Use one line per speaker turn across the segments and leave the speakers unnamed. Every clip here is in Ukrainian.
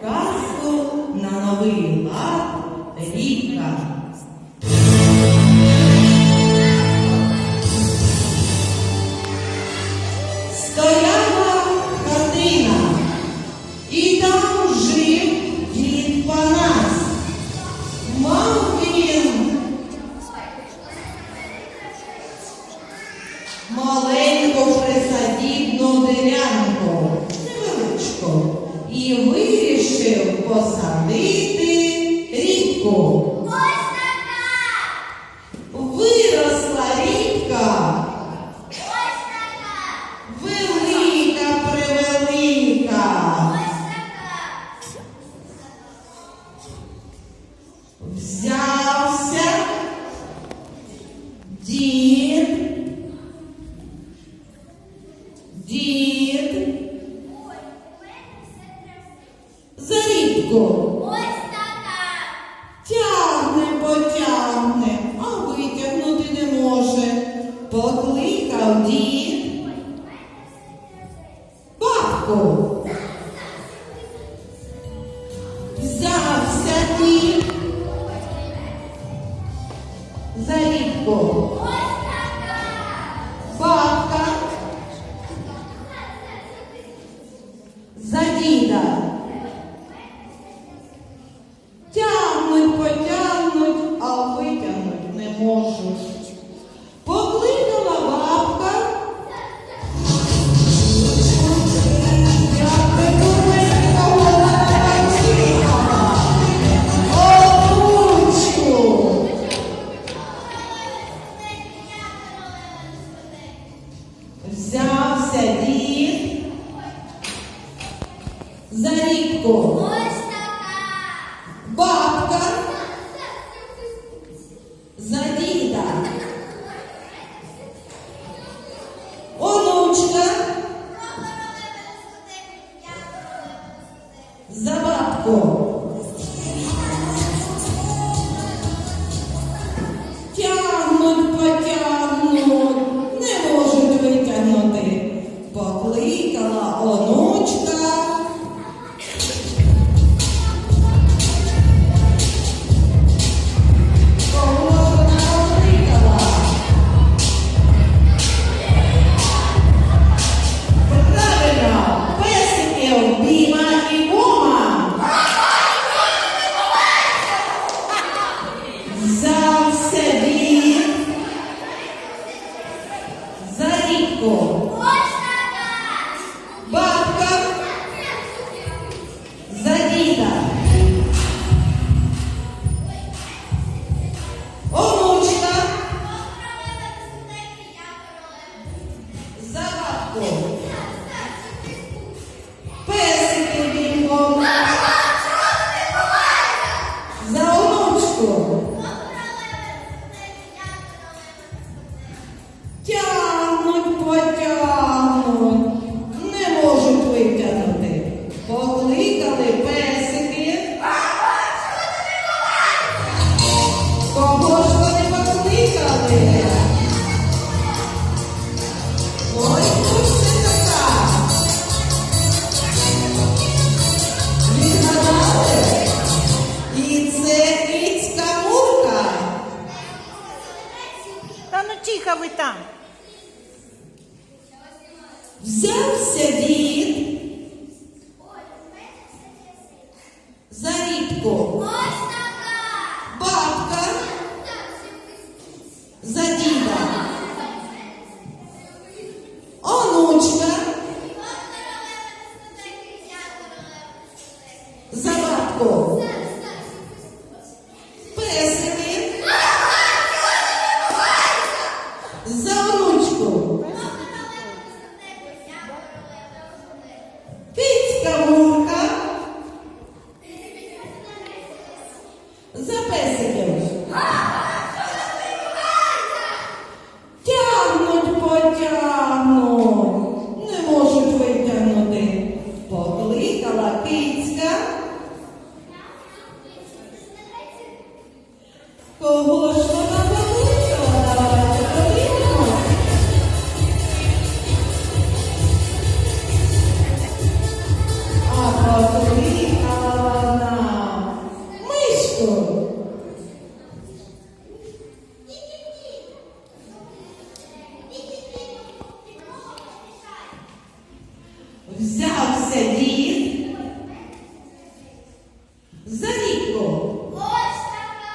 казку на новий лад рідка. Стояла хатина, і там жив дід Панас. Мав він маленьку присадібну дерянку, невеличку, і вирішив посадити рідку.
Ось така!
Виросла рідка.
Ось така!
велика превелика.
Ось така!
Взявся рібку.
Ось така!
Тягне, потягне, а витягнути не може. Покликав дід Взявся дід за рібку. Ви
там.
Взявся дід за рібку. Заріко.
Ось така.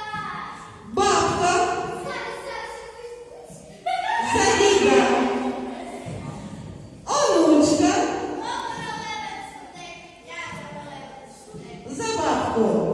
Бабка. Заріка. Онучка. За бабку.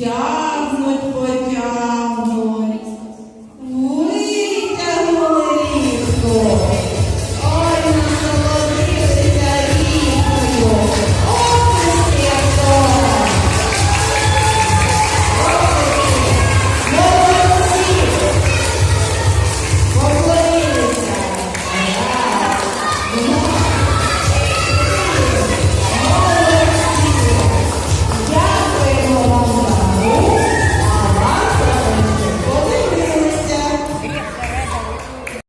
тягнуть потягнуть.